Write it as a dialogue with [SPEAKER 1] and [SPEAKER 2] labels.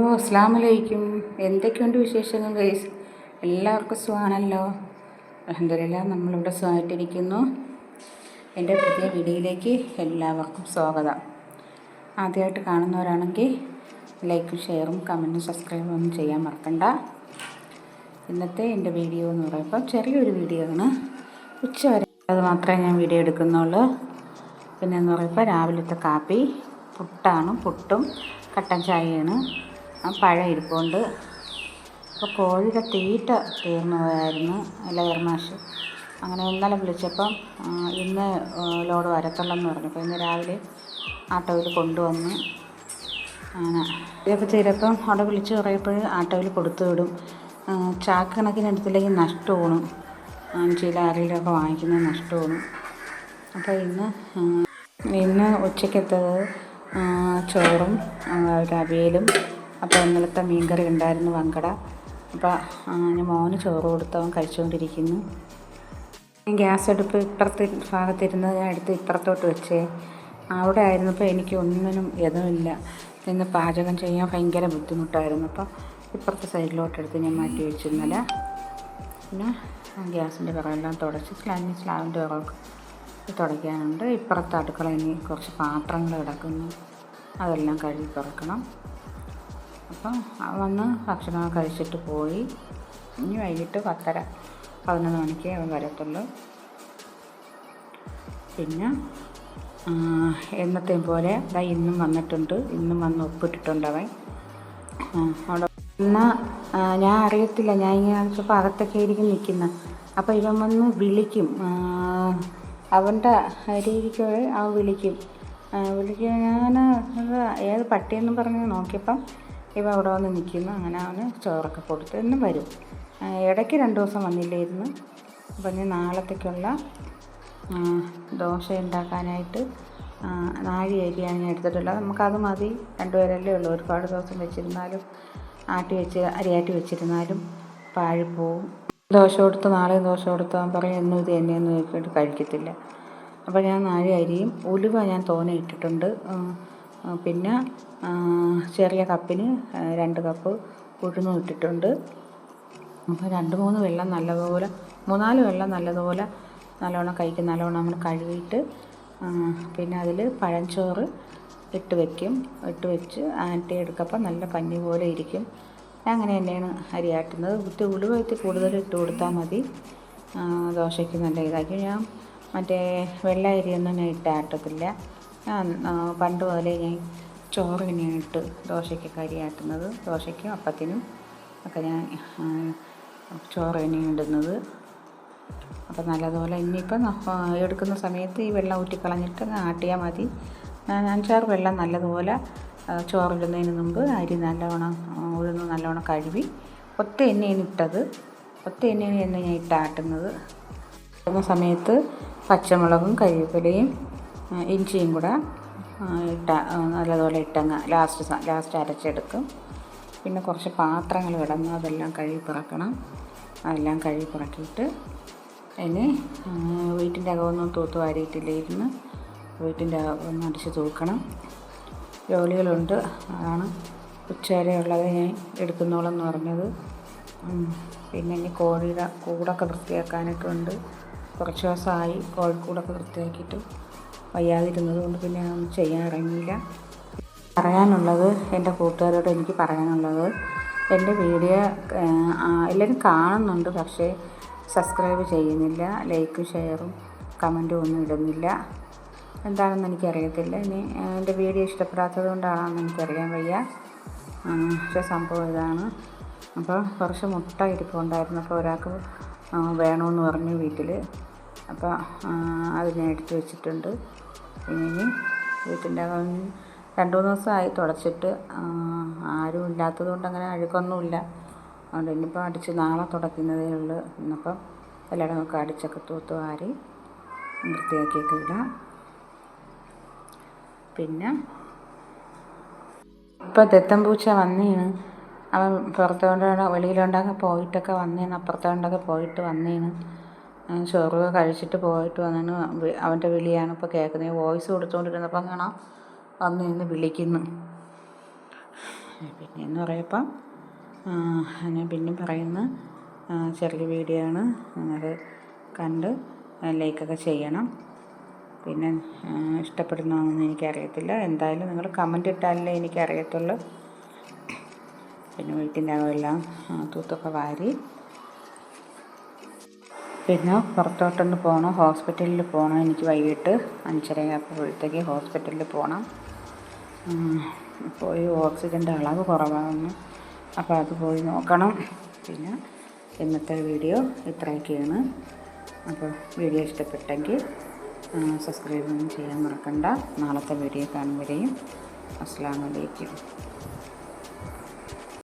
[SPEAKER 1] ഓ അസ്സാം വലൈക്കും എന്തൊക്കെയുണ്ട് വിശേഷങ്ങൾ ഗൈസ്? എല്ലാവർക്കും സുഖമാണല്ലോ അലഹമില്ല നമ്മളിവിടെ സുഖമായിട്ടിരിക്കുന്നു. എന്റെ പുതിയ വീഡിയോയിലേക്ക് എല്ലാവർക്കും സ്വാഗതം. ആദ്യമായിട്ട് കാണുന്നവരാണെങ്കിൽ ലൈക്കും ഷെയറും കമന്റും സബ്സ്ക്രൈബും ഒന്നും ചെയ്യാൻ മറക്കണ്ട. ഇന്നത്തെ എന്റെ വീഡിയോ എന്ന് പറയുമ്പോൾ ചെറിയൊരു വീഡിയോ ആണ്. ഉച്ച വരെ അത് മാത്രമേ ഞാൻ വീഡിയോ എടുക്കുന്നുള്ളൂ. പിന്നെ എന്ന് പറയുമ്പോൾ രാവിലത്തെ കാപ്പി പുട്ടാണ് പുട്ടും കട്ടൻ ചായയാണ്. ആ പഴം ഇരിപ്പുണ്ട് അപ്പോൾ കോഴിയുടെ തീറ്റ തീർന്നു പോയായിരുന്നു ലെയർ മാഷ് അങ്ങനെ ഇന്നലെ വിളിച്ചപ്പം ഇന്ന് ലോഡ് വരത്തുള്ളെന്ന് പറഞ്ഞു. അപ്പോൾ ഇന്ന് രാവിലെ ആട്ടോയിൽ കൊണ്ടുവന്ന് അങ്ങനെ ചെയ്തപ്പം അവിടെ വിളിച്ച് പറയപ്പോൾ ആട്ടോയിൽ കൊടുത്തു വിടും. ചാക്ക് കണക്കിന് എടുത്തില്ലെങ്കിൽ നഷ്ടമാണ് ചില ആറിലൊക്കെ വാങ്ങിക്കുന്നത് നഷ്ടമാണ് അപ്പോൾ ഇന്ന് ഇന്ന് ഉച്ചയ്ക്കെത്തത് ചോറും ഒരു അവിയലും അപ്പോൾ ഇന്നലത്തെ മീൻകറി ഉണ്ടായിരുന്നു വങ്കട അപ്പോൾ ഞാൻ മോന് ചോറ് കൊടുത്തവൻ കഴിച്ചുകൊണ്ടിരിക്കുന്നു. ഗ്യാസ് അടുപ്പ് ഇപ്പുറത്ത് ഭാഗത്തിരുന്ന് ഞാൻ എടുത്ത് ഇപ്പുറത്തോട്ട് വെച്ചേ. അവിടെ ആയിരുന്നപ്പോൾ എനിക്ക് ഒന്നിനും യഥമില്ല ഇന്ന് പാചകം ചെയ്യാൻ ഭയങ്കര ബുദ്ധിമുട്ടായിരുന്നു. അപ്പോൾ ഇപ്പുറത്തെ സൈഡിലോട്ടെടുത്ത് ഞാൻ മാറ്റി വെച്ചു ഇന്നലെ. പിന്നെ ഗ്യാസിന്റെ വിറകെല്ലാം തുടച്ച് സ്ലാബ് സ്ലാബിന്റെ വിറകൊക്കെ തുടയ്ക്കാനുണ്ട്. ഇപ്പുറത്തെ അടുക്കള ഇനി കുറച്ച് പാത്രങ്ങൾ കിടക്കുന്നു. അതെല്ലാം കഴുകി തുറക്കണം. അപ്പം വന്ന് ഭക്ഷണം കഴിച്ചിട്ട് പോയി. ഇനി വൈകിട്ട് പത്തര പതിനൊന്ന് മണിക്ക് അവൻ വരത്തുള്ളൂ. പിന്നെ എന്നത്തെയും പോലെ അതാ ഇന്നും വന്നിട്ടുണ്ട്. ഇന്നും വന്ന് ഒപ്പിട്ടിട്ടുണ്ട് അവൻ. അവിടെ എന്നാൽ ഞാൻ അറിയത്തില്ല. ഞാൻ ഇങ്ങനെ ചിലപ്പോൾ അകത്തൊക്കെ ആയിരിക്കും നിൽക്കുന്ന. അപ്പോൾ ഇവൻ വന്ന് വിളിക്കും. അവന്റെ രീതിക്ക് അവൻ വിളിക്കും. ആ, വിളിക്കും. ഞാൻ ഏത് പട്ടിയെന്നും പറഞ്ഞ് നോക്കിയപ്പം ഇവ അവിടെ വന്ന് നിൽക്കുന്നു. അങ്ങനെ അവന് ചോറൊക്കെ കൊടുത്ത് എന്നും വരും. ഇടയ്ക്ക് രണ്ട് ദിവസം വന്നില്ലായിരുന്നു അപ്പം ഇനി നാളത്തേക്കുള്ള ദോശ ഉണ്ടാക്കാനായിട്ട് നാഴി അരിയാണ് ഞാൻ എടുത്തിട്ടുള്ളത്. നമുക്കത് മതി. രണ്ടുപേരല്ലേ ഉള്ളൂ. ഒരുപാട് ദിവസം വെച്ചിരുന്നാലും ആട്ടി വെച്ച് അരിയാട്ടി വെച്ചിരുന്നാലും പാഴിപ്പോവും. ദോശ കൊടുത്ത് നാളെ ദോശ കൊടുത്താൽ പറയും എന്നും ഇത് ചോദിച്ചിട്ട് കഴിക്കത്തില്ല. അപ്പോൾ ഞാൻ നാഴി അരിയും ഉലുവ ഞാൻ തോനെ ഇട്ടിട്ടുണ്ട്. പിന്നെ ചെറിയ കപ്പിന് രണ്ട് കപ്പ് ഉഴുന്നും ഇട്ടിട്ടുണ്ട്. അപ്പോൾ രണ്ട് മൂന്ന് വെള്ളം നല്ലതുപോലെ മൂന്നാൽ വെള്ളം നല്ലതുപോലെ നല്ലോണം കൈക്ക് നല്ലോണം നമ്മൾ കഴുകിയിട്ട് പിന്നെ അതിൽ പഴഞ്ചോറ് ഇട്ട് വയ്ക്കും ഇട്ട് വെച്ച് ആട്ടി എടുക്കപ്പോൾ നല്ല പഞ്ഞി പോലെ ഇരിക്കും. അങ്ങനെ തന്നെയാണ് അരി ആട്ടുന്നത് ഇത്തിരി കൂടുതൽ ഇട്ട് കൊടുത്താൽ മതി. ദോശയ്ക്ക് നല്ല ഇതാക്കി ഞാൻ മറ്റേ വെള്ള അരിയൊന്നും ഞാൻ ഇട്ട് ആട്ടത്തില്ല ഞാൻ പണ്ട് മുതലേ ഞാൻ ചോറ് തന്നെയാണ് ഇട്ട് ദോശയ്ക്കും അപ്പത്തിനും ഒക്കെ ഞാൻ ചോറ് തന്നെയാണ് ഇടുന്നത്. അപ്പം നല്ലതുപോലെ ഇനിയിപ്പം എടുക്കുന്ന സമയത്ത് ഈ വെള്ളം ഊറ്റിക്കളഞ്ഞിട്ട് ആട്ടിയാൽ മതി. അഞ്ചാറ് വെള്ളം നല്ലതുപോലെ ചോറിടുന്നതിന് മുമ്പ് അരി നല്ലവണ്ണം ഉഴുന്ന് നല്ലവണ്ണം കഴുകി ഒത്ത എണ്ണയാണ് ഇട്ടത്. ഒത്ത എണ്ണയാണ് എണ്ണ ഞാൻ ഇട്ടാട്ടുന്നത്. ആട്ടുന്ന സമയത്ത് പച്ചമുളകും കരിവേപ്പിലയും ഇഞ്ചിയും കൂടെ ഇട്ട നല്ലതുപോലെ ഇട്ടങ്ങ് ലാസ്റ്റ് ലാസ്റ്റ് അരച്ചെടുക്കും പിന്നെ കുറച്ച് പാത്രങ്ങൾ കിടന്നു അതെല്ലാം കഴുകി പിറക്കണം. അതെല്ലാം കഴുകി പിറക്കിയിട്ട് ഇനി വീട്ടിന്റെ അകമൊന്നും തൂത്ത് വാരിയിട്ടില്ലായിരുന്നു വീട്ടിന്റെ അകമൊന്നും അടിച്ച് തൂക്കണം. ജോലികളുണ്ട് അതാണ് ഉച്ചവരെയുള്ളത് ഞാൻ എടുക്കുന്നോളെന്ന് പറഞ്ഞത്. പിന്നെ ഇനി കോഴിയുടെ കൂടൊക്കെ വൃത്തിയാക്കാനൊക്കെ ഉണ്ട്. കുറച്ച് ദിവസമായി കോഴിക്കൂടൊക്കെ വൃത്തിയാക്കിയിട്ട് വയ്യാതിരുന്നത് കൊണ്ട് പിന്നെ ഒന്നും ചെയ്യാൻ ഇറങ്ങിയില്ല. പറയാനുള്ളത് എന്റെ കൂട്ടുകാരോട് എനിക്ക് പറയാനുള്ളത് എന്റെ വീഡിയോ എല്ലാവരും കാണുന്നുണ്ട് പക്ഷേ സബ്സ്ക്രൈബ് ചെയ്യുന്നില്ല ലൈക്കും ഷെയറും കമന്റും ഒന്നും ഇടുന്നില്ല. എന്താണെന്ന് എനിക്കറിയത്തില്ല. ഇനി എന്റെ വീഡിയോ ഇഷ്ടപ്പെടാത്തത് കൊണ്ടാണെന്ന് എനിക്കറിയാൻ വയ്യ. പക്ഷെ സംഭവം ഇതാണ്. അപ്പോൾ കുറച്ച് മുട്ട ഇരിപ്പുണ്ടായിരുന്നു അപ്പോൾ ഒരാൾക്ക് വേണമെന്ന് പറഞ്ഞു വീട്ടിൽ അപ്പോൾ അതിനെ എടുത്ത് വെച്ചിട്ടുണ്ട്. പിന്നെ ഇനി വീട്ടിന്റെ രണ്ടു മൂന്ന് ദിവസമായി തുടച്ചിട്ട് ആരും ഇല്ലാത്തത് കൊണ്ട് അങ്ങനെ അഴുക്കൊന്നുമില്ല. അതുകൊണ്ട് ഇനിയിപ്പോൾ അടിച്ച് നാളെ തുടയ്ക്കുന്നതേ ഉള്ളൂ. ഇന്നിപ്പം എല്ലായിടമൊക്കെ അടിച്ചൊക്കെ തൂത്ത് വാരി വൃത്തിയാക്കിയൊക്കെ ഇടാം. പിന്നെ ഇപ്പോൾ തെത്തമ്പൂച്ച വന്നേണ്. അവൻ പുറത്തോണ്ട് വെളിയിലോണ്ടൊക്കെ പോയിട്ടൊക്കെ വന്നേന്ന് അപ്പുറത്തോണ്ടൊക്കെ പോയിട്ട് വന്നേണ്. ആ, ചോറ് കഴിച്ചിട്ട് പോയിട്ട് വന്നാണ് അവന്റെ വിളിയാണ് ഇപ്പോൾ കേൾക്കുന്നത്. വോയിസ് കൊടുത്തുകൊണ്ടിരുന്നപ്പം കാണാം വന്ന് നിന്ന് വിളിക്കുന്നു. പിന്നെയെന്ന് പറയപ്പം ഞാൻ പിന്നെ പറയുന്ന ചെറിയ വീഡിയോ ആണ്. നിങ്ങൾ കണ്ട് ലൈക്കൊക്കെ ചെയ്യണം. പിന്നെ ഇഷ്ടപ്പെടുന്നതാണെന്ന് എനിക്കറിയത്തില്ല. എന്തായാലും നിങ്ങൾ കമന്റ് ഇട്ടാലേ എനിക്കറിയത്തുള്ളൂ. പിന്നെ വീട്ടിന്റെ അകമെല്ലാം തൂത്തൊക്കെ വാരി. പിന്നെ പുറത്തോട്ടൊന്ന് പോകണം. ഹോസ്പിറ്റലിൽ പോകണം. എനിക്ക് വൈകിട്ട് അഞ്ചര ആകുമ്പോഴത്തേക്ക് ഹോസ്പിറ്റലിൽ പോകണം. പോയി ഓക്സിജന്റെ അളവ് കുറവാകുന്നു അപ്പോൾ അത് പോയി നോക്കണം. പിന്നെ ഇന്നത്തെ വീഡിയോ ഇത്രയൊക്കെയാണ്. അപ്പോൾ വീഡിയോ ഇഷ്ടപ്പെട്ടെങ്കിൽ സബ്സ്ക്രൈബ് ചെയ്യാൻ മറക്കണ്ട. നാളത്തെ വീഡിയോ കാണുമ്പോഴേയും അസ്സാം വലൈക്കും